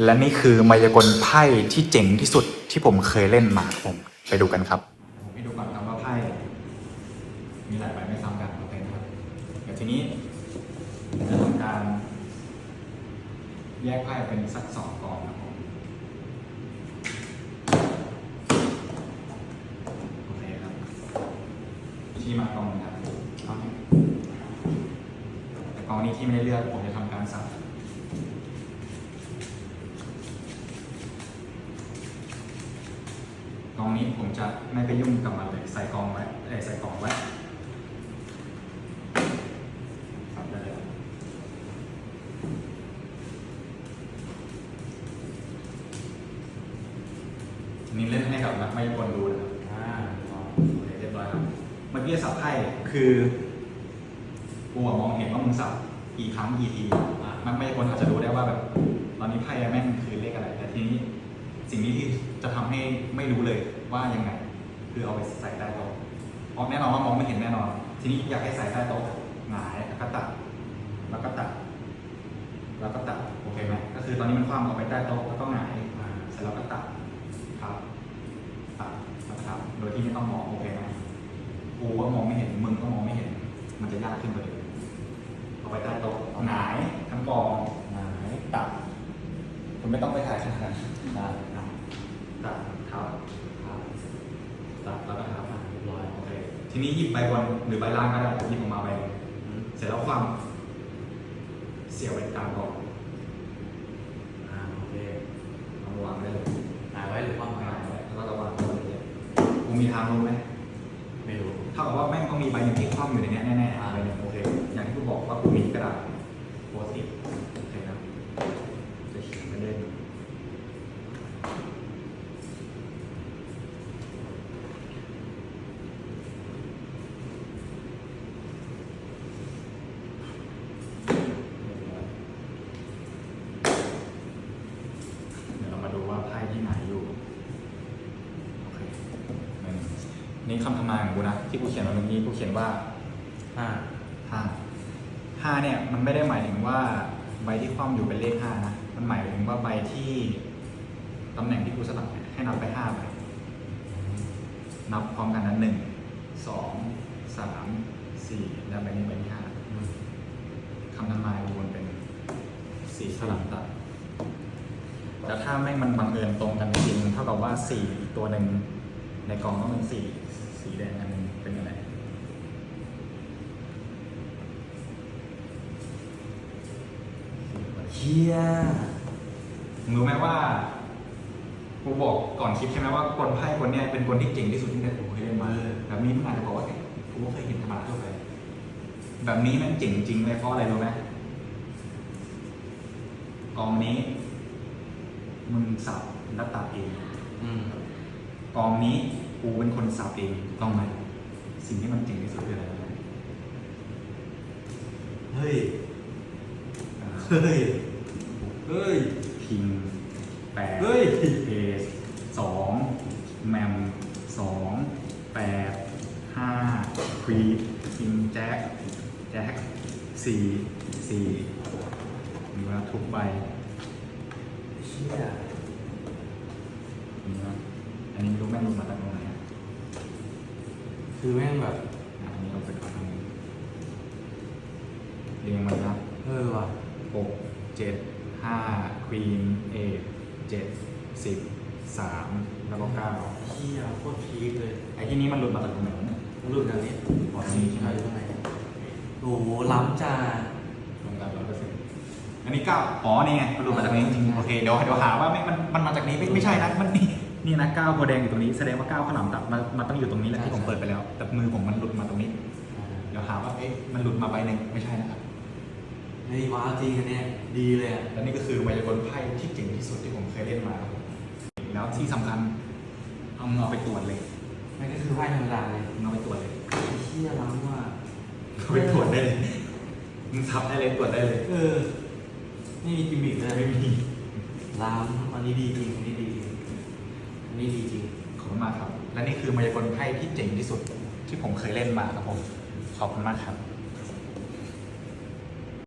และนี่คือมายากลไพ่ที่เจ๋งที่สุดที่ผมเคยเล่นมาครับผมไปดูกันครับผมให้ดูก่อนครับว่าไพ่มีหลายใบไม่ซ้ำกันโอเคนครับเดี๋ยวทีนี้จะทำการ แยกไพ่เป็นสักสองกองนะครับผมโอเคครับที่มากองนะครับเอาแต่กองนี้ที่ไม่ได้เลือกผมจะทำการสับ ก องนี้ผมจะไม่ไปยุ่งกับมันเลยใส่กองไว้ใส่กองไว้ครับได้เลยนนี้เล่นให้กับนักไมายากลดูนะครับอ่าโอเคเรียบร้อยครับเมื่อกี้สับไพ่คือกูมองเห็นว่ามึงสับกี่ครั้งกี่ทีนักมายากลอาจจะดูได้ว่าแบบ ตอนนี้ไพ่แม่งคือเลขอะไรแต่ทีนี้สิ่งนี้ที่จะทำให้ไม่รู้เลย ว่ายังไง คือเอาไปใส่ใต้โต๊ะเพราะแน่นอนว่ามองไม่เห็นแน่นอน ทีนี้อยากให้ใส่ใต้โต๊ะหงายแล้วก็ตัด แล้วก็ตัด แล้วก็ตัด โอเคไหมก็คือตอนนี้มันคว่ำเอาไปใต้โต๊ะแล้วก็หงายอ่าเสร็จแล้วก็ตัด ครับตัดแล้วก็ตัดโดยที่ไม่ต้องมองโอเคไหมกูก็มองไม่เห็น มึงก็มองไม่เห็น มันจะยากขึ้นกว่าเดิมเอาไปใต้โต๊ะหงายทั้งกองหงายตัดคุณไม่ต้องไปถ่ายขนาดนั้นได้นะตัดทับทับตัดแล้วก็ทับ เรียบร้อย โอเค ทีนี้หยิบใบบนหรือใบล่างก็ได้หยิบออกมาใบหนึ่งอืมเสร็จแล้วความเสียบไว้กลางกองอ่าโอเคเอาวางได้เลยหายไว้หรือว่าวางไม่ไว้แล้วก็ระวังตัวเลยกูมีทางรู้ไหมไม่รู้เท่ากับว่าแม่งต้องมีใบหนึ่งที่คว่ำอยู่ในเนี้ยแน่อ่าๆใบหนึ่งโอเค อย่างที่กูบอกว่ากูมีกระดาษโพสต์อิทโอเคนะจะเขียนไปเล่นเดี๋ยวเรามาดูว่าไพ่ที่ไหนอยู่ โอเคหนึ่ง นี่คำทำนายของกูนะที่กูเขียนมาเมื่อกี้กูเขียนว่าอ่าห้าห้าเนี่ยมันไม่ได้หมายถึงว่าใบที่คว่ำอยู่เป็นเลขห้านะมันหมายถึงว่าใบที่ตำแหน่งที่กูสลับให้นับไปห้าใบนับพร้อมกันนั้นหนึ่งสองสามสี่แล้วใบนี้ใบที่ห้าคำทำนายวมเป็นสี่สลับตัดแต่ถ้าแม่งมันบังเอิญตรงกันจริงเท่ากับว่าสี่ตัวหนึ่ง ในกล่องต้องเป็นสี่สีแดงอันหนึงเป็นอะไรเฮียมึงรู้ไหมว่ากูบอกก่อนคลิปใช่ไหมว่ากลไพ่คนเนี้ยเป็นคนที่เก่งที่สุดที่กูเคยเล่นมาแบบนี้มึงอาจจะบอกว่าเอ๊ะกูก็เคยเห็นธรรมดาทั่วไปแบบนี้แมันเจ๋งจริงเลยเพราะอะไรรู้ไหมกองนี้มึงสับแล้วตัดเองอืม กองนี้กูเป็นคนสับเองถูกต้องไหมสิ่งที่มันเจ๋งที่สุดคืออะไรรู้ไหมเฮ้ย อ่าเฮ้ย เฮ้ยคิงแปดเฮ้ยเอสสองแมมสองแปดห้าควีคิงแจ็คแจ็คสี่สี่มีว่าทุกใบ เชี่ยมีว่าอั นนี้ไม่รู้แม่งรู้มาจากตรงไหนอะคือแม่งแบบ อะอันนี้เราไปก่อนตรงนี้เรียงมันนะเออว่ะหกเจ็ดห้าควีนเอเจ็ดสิบสามแล้วก็เก้าเฮียโคตรพีคเลยไอ้ที่นี้มันหลุดมาจากตรงไหนวะเนี่ยรุ่นอันนี้อ๋อนี่ใช่ไหมตรงไหนโอ้โหล้ำจ้าตรงกันร้อยเปอร์เซ็นต์อันนี้เก้าอ๋อนี่ไงมันหลุดมาจากนี้จริงๆโอเคเดี๋ยวเดี๋ยวหาว่าไม่มันมันมาจากนี้ไม่ไม่ใช่นะมันนี่ นี่นะเก้าโพธิ์แดงอยู่ตรงนี้แสดงว่าเก้าข้าวหลามตัดมามาต้องอยู่ตรงนี้แหละที่ผมเปิดไปแล้ว แต่มือผมมันหลุดมาตรงนี้ เดี๋ยวหาว่าเอ๊ะมันหลุดมาใบหนึ่งไม่ใช่นะครับเฮ้ยว้าวจริงอันเนี้ยดีเลยอะและนี่ก็คือมายากลไพ่ที่เจ๋งที่สุดที่ผมเคยเล่นมาครับผมแล้วที่สำคัญเอามึงเอาไปตรวจเลยไม่ก็คือไพ่ธรรมดาเลยมึงเอาไปตรวจเลยเฮียล้ำว่ะเอาไปตรวจได้เลยมึงทับได้เลยตรวจได้เลย เออไม่มีกิมมิคเลยไม่มีล้ำอันนี้ดีจริงอันนี้ดีจริงอัน นี่ดีจริงขอบคุณมากครับ และนี่คือมายากลไพ่ที่เจ๋งที่สุดที่ผมเคยเล่นมาครับผม ขอบคุณมากครับ